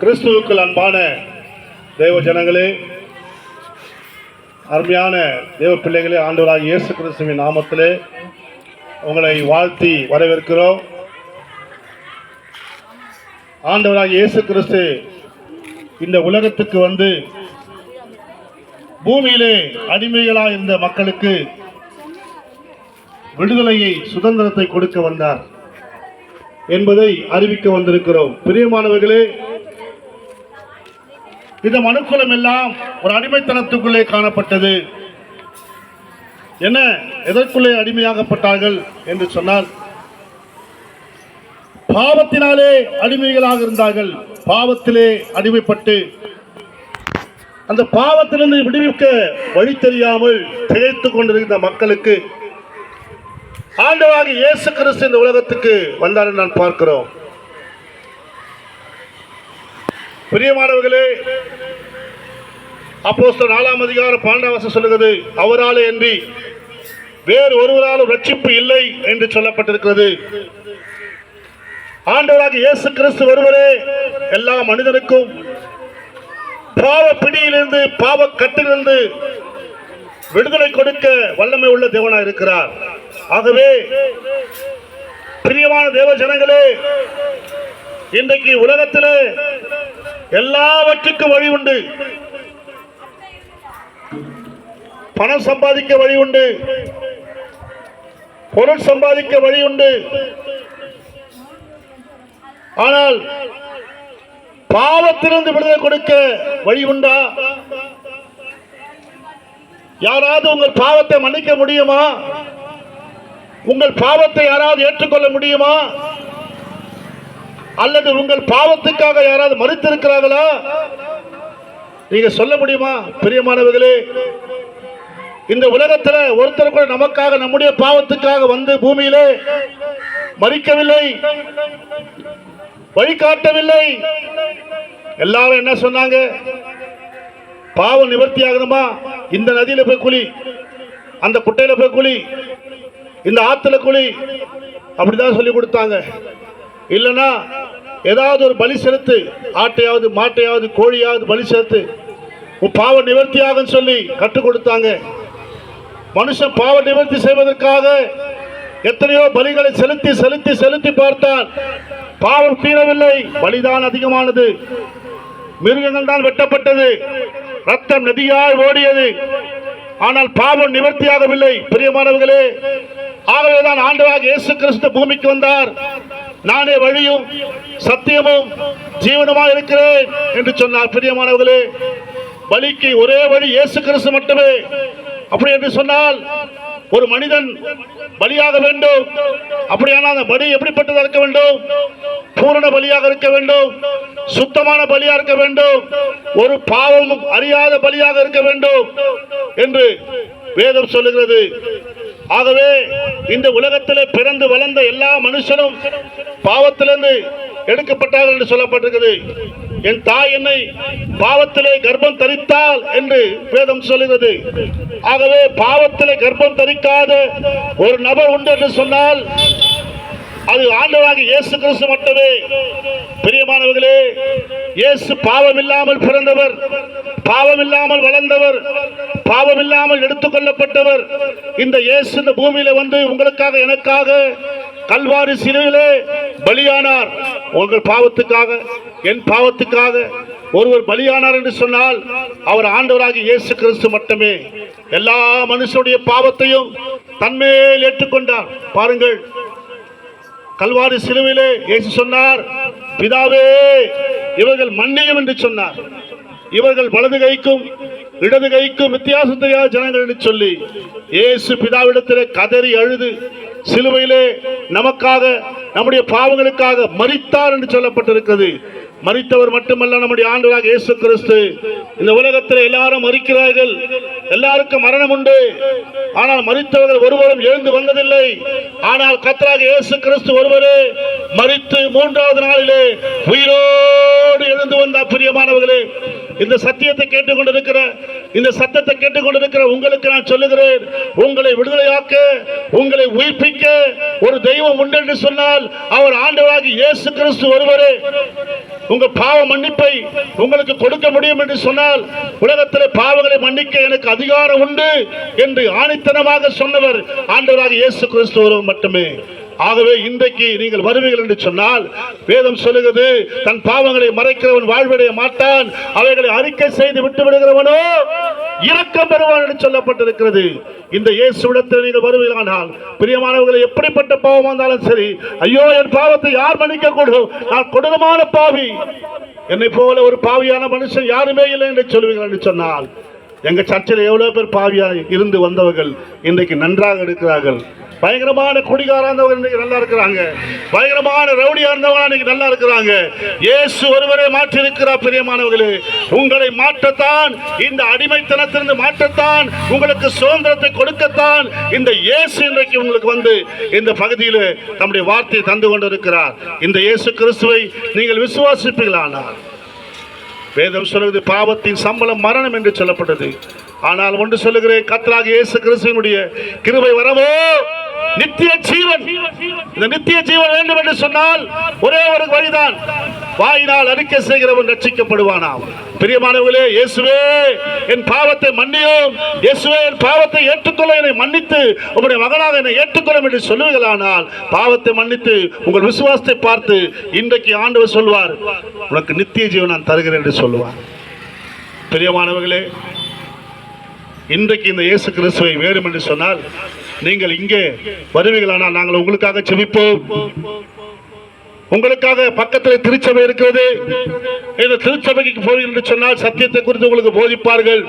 கிறிஸ்துவுக்குள் அன்பான தெய்வ ஜனங்களே அருமையான தேவ பிள்ளைகளே ஆண்டவராக இயேசு கிறிஸ்துவின் நாமத்திலே உங்களை வாழ்த்தி வரவேற்கிறோம். ஆண்டவராக இயேசு கிறிஸ்து இந்த உலகத்துக்கு வந்து பூமியிலே அடிமைகளாக இருந்த மக்களுக்கு விடுதலையை சுதந்திரத்தை கொடுக்க வந்தார் என்பதை அறிவிக்க வந்திருக்கிறோம். பிரியமானவர்களே இந்த மனுக்குலம் எல்லாம் ஒரு அடிமைத்தனத்துக்குள்ளே காணப்பட்டது. என்ன? எதற்குள்ளே அடிமையாகப்பட்டார்கள் என்று சொன்னால் பாவத்தினாலே அடிமைகளாக இருந்தார்கள். பாவத்திலே அடிமைப்பட்டு அந்த பாவத்திலிருந்து விடுவிக்க வழி தெரியாமல் திகைத்துக் கொண்டிருந்த மக்களுக்கு ஆண்டவாக இயேசு கிறிஸ்து இந்த உலகத்துக்கு வந்தார் நான் பார்க்கிறோம். பிரியமானவர்களே அப்போஸ்தலர் நாலாம் அதிகார பாண்டாவாசம் சொல்லுகிறது அவராலே அன்றி வேறு ஒருவராலும் ரட்சிப்பு இல்லை என்று சொல்லப்பட்டிருக்கிறது. ஆண்டவராக இயேசு கிறிஸ்து ஒருவரே எல்லா மனிதனுக்கும் பாவ பிடியிலிருந்து பாவ கட்டிலிருந்து விடுதலை கொடுக்க வல்லமை உள்ள தேவனாக இருக்கிறார். ஆகவே பிரியமான தேவ ஜனங்களே இன்றைக்கு உலகத்திலே எல்லாவற்றுக்கும் வழி உண்டு பணம் சம்பாதிக்க வழி உண்டு பொருள் சம்பாதிக்க வழி உண்டு ஆனால் பாவத்திலிருந்து விடுதலை கொடுக்க வழி உண்டா யாராவது உங்கள் பாவத்தை மன்னிக்க முடியுமா? உங்கள் பாவத்தை யாராவது ஏற்றுக்கொள்ள முடியுமா? அல்லது உங்கள் பாவத்துக்காக யாராவது மறுத்திருக்கிறார்களா? நீங்க சொல்ல முடியுமா பிரியமானவர்களே? இந்த உலகத்துல ஒருத்தர் கூட நமக்காக நம்முடைய பாவத்துக்காக வந்து பூமியிலே மறிக்கவில்லை வழிகாட்டவில்லை எல்லாரும் என்ன சொன்னாங்க? பாவம் நிவர்த்தி ஆகணுமா இந்த நதியில போய் குழி அந்த குட்டையில போய் குழி இந்த ஆத்துல குழி அப்படிதான் சொல்லி கொடுத்தாங்க. இல்லைன்னா ஏதாவது ஒரு பலி செலுத்து ஆட்டையாவது மாட்டையாவது கோழியாவது பலி செலுத்து உன் பாவ நிவர்த்தி சொல்லி கற்றுக் கொடுத்தாங்க. மனுஷன் பாவ நிவர்த்தி செய்வதற்காக எத்தனையோ பலிகளை செலுத்தி செலுத்தி செலுத்தி பார்த்தால் பாவம் தீரவில்லை. பலிதான் அதிகமானது. மிருகங்கள் தான் வெட்டப்பட்டது. ரத்தம் நதியாய் ஓடியது. ஆனால் பாவம் நிவர்த்தியாகவில்லை. பிரியமானவர்களே ஆகவேதான் ஆண்டவராக இயேசு கிறிஸ்து பூமிக்கு வந்தார். நானே வழியும் சத்தியமும் ஜீவனமாக இருக்கிறேன் என்று சொன்னார். பிரியமானவர்களே வழிக்கு ஒரே வழி இயேசு கிறிஸ்து மட்டுமே. அப்படி என்று சொன்னால் ஒரு மனிதன் பலியாக வேண்டும். அப்படியானால் அந்த பலி எப்படிப்பட்டதாக இருக்க வேண்டும்? பூரண பலியாக இருக்க வேண்டும். சுத்தமான பலியாக இருக்க வேண்டும். ஒரு பாவமும் அறியாத பலியாக இருக்க வேண்டும் என்று வேதம் சொல்லுகிறது. ஆகவே இந்த உலகத்திலே பிறந்து வளர்ந்த எல்லா மனுஷனும் பாவத்திலிருந்து எடுக்கப்பட்டார்கள் என்று சொல்லப்பட்டிருக்கிறது என் தாய் என்னை பாவத்திலே கர்ப்பம் தரித்தாள் என்று வேதம் சொல்லுகிறது. ஆகவே பாவத்திலே கர்ப்பம் தரிக்காத ஒரு நபர் உண்டு என்று சொன்னால் அது ஆண்டவராக இயேசு கிறிஸ்து மட்டுமே. பிரியமானவர்களே இயேசு பாவம் இல்லாமல் பிறந்தவர் பாவம் இல்லாமல் வளர்ந்தவர் பாவம் இல்லாமல் எடுத்துக்கொள்ளப்பட்டவர் இந்த இயேசு இந்த பூமியில வந்து உங்களுக்காக எனக்காக கல்வாரி சிலுவிலே பலியானார். உங்கள் பாவத்துக்காக என் பாவத்துக்காக ஒருவர் பலியானார் என்று சொன்னால் அவர் ஆண்டவராக இயேசு கிறிஸ்து மட்டுமே. எல்லா மனுஷனுடைய பாவத்தையும் தன்மேல் ஏற்றுக்கொண்டார். பாருங்கள் கல்வாரி சிலுவையிலே இயேசு சொன்னார் பிதாவே இவர்கள் மன்னியம் என்று சொன்னார். இவர்கள் வலது கைக்கும் இடது கைக்கும் வித்தியாசம் தெரியாத ஜனங்கள் என்று சொல்லி இயேசு பிதாவிடத்திலே கதறி அழுது சிலுவையிலே நமக்காக நம்முடைய பாவங்களுக்காக மறித்தார் என்று சொல்லப்பட்டிருக்கிறது. மறித்தவர் மட்டுமல்ல நம்முடைய ஆண்டவராக இயேசு கிறிஸ்து. இந்த உலகத்தில் எல்லாரும் மறிக்கிறார்கள். எல்லாருக்கும் மரணம் உண்டு. ஆனால் மறித்தவர்கள் ஒருவரும் எழுந்து வந்ததில்லை. ஆனால் கத்தராக இயேசு கிறிஸ்து ஒருவரே மறித்து மூன்றாவது நாளிலே உயிரோடு எழுந்து வந்தார் பிரியமானவர்களே இந்த சத்தியத்தை கேட்டுக்கொண்டிருக்கிற இந்த சத்தத்தை கேட்டுக்கொண்டிருக்கிற உங்களுக்கு நான் சொல்லுகிறேன். உங்களை விடுதலையாக்க உங்களை உயிர்ப்பிக்க ஒரு தெய்வம் உண்டு என்று சொன்னால் அவர் ஆண்டவராகி இயேசு கிறிஸ்து ஒருவரே. உங்கள் பாவ மன்னிப்பை உங்களுக்கு கொடுக்க முடியும் என்று சொன்னால் உலகத்தில் பாவங்களை மன்னிக்க எனக்கு அதிகாரம் உண்டு என்று ஆணித்தனமாக சொன்னவர் ஆண்டவராக இயேசு கிறிஸ்து ஒருவர் மட்டுமே. ஆகவே இன்றைக்கு நீங்கள் வருவீர்கள் என்று சொன்னால் வேதம் சொல்லுகிறது தன் பாவங்களை மறைக்கிறவன் வாழ்வடைய மாட்டான் அவைகளை அறிக்கை செய்து விட்டு விடுகிறவனோ இரக்கம் பெறுவான் என்று சொல்லப்பட்டிருக்கிறது. இந்த இயேசுவிடத்தில் நீங்கள் வருவீர்களானால் பிரியமானவர்களை எப்படிப்பட்ட பாவம் வந்தாலும் சரி ஐயோ என் பாவத்தை யார் மன்னிக்க கூடும் நான் கொடூரமான பாவி. என்னை போல ஒரு பாவியான மனுஷன் யாருமே இல்லை என்று சொல்லுவீர்கள் என்று சொன்னால் எங்கள் சர்ச்சில் எவ்வளோ பேர் பாவியாக இருந்து வந்தவர்கள் இன்றைக்கு நன்றாக இருக்கிறார்கள். பயங்கரமான குடிகாராக இருந்தவங்க இன்னைக்கு நல்லா இருக்கிறாங்க. பயங்கரமான ரவுடியாக இருந்தவங்க இன்னைக்கு நல்லா இருக்கிறாங்க. இயேசு ஒருவரை மாற்றி இருக்கிறார் பிரியமானவர்களே. உங்களை மாற்றத்தான் இந்த அடிமைத்தனத்திலிருந்து மாற்றத்தான் உங்களுக்கு சுதந்திரத்தை கொடுக்கத்தான் இந்த இயேசு இன்றைக்கு உங்களுக்கு வந்து இந்த பகுதியில் தம்முடைய வார்த்தையை தந்து கொண்டிருக்கிறார். இந்த இயேசு கிறிஸ்துவை நீங்கள் விசுவாசிப்பீர்களானால். வேதம் சொல்கிறது பாவத்தின் சம்பளம் மரணம் என்று சொல்லப்பட்டது. ஆனால் ஒன்று சொல்லுகிறேன் கத்தராக இயேசு கிறிஸ்துவனுடைய கிருபை வரவோ நித்திய ஜீவன். இந்த நித்திய ஜீவன் வேண்டும் என்று சொன்னால் ஒரே ஒரு வழிதான். வாயினால் அறிக்கை செய்கிறவன் ரட்சிக்கப்படுவானாம். பிரியமானவர்களே இயேசுவே என் பாவத்தை மன்னியும். இயேசுவே என் பாவத்தை ஏற்றுக்கொள்ள என்னை மன்னித்து உங்களுடைய மகனாக என்னை ஏற்றுக்கொள்ளும் என்று சொல்லுவீர்களானால் பாவத்தை மன்னித்து உங்கள் விசுவாசத்தை பார்த்து இன்றைக்கு ஆண்டவர் சொல்வார் உனக்கு நித்திய ஜீவன் நான் தருகிறேன் என்று சொல்லுவார். பிரியமானவர்களே இன்றைக்கு இந்த இயேசு கிறிஸ்துவை வேறும் என்று சொன்னால் நீங்கள் இங்கே வருவீர்களானால் நாங்கள் உங்களுக்காக செபிப்போம் உங்களுக்காக பக்கத்தில் திருச்சபை இருக்கிறது. இந்த திருச்சபைக்கு போய் என்று சொன்னால் சத்தியத்தை குறித்து உங்களுக்கு போதிப்பார்கள்.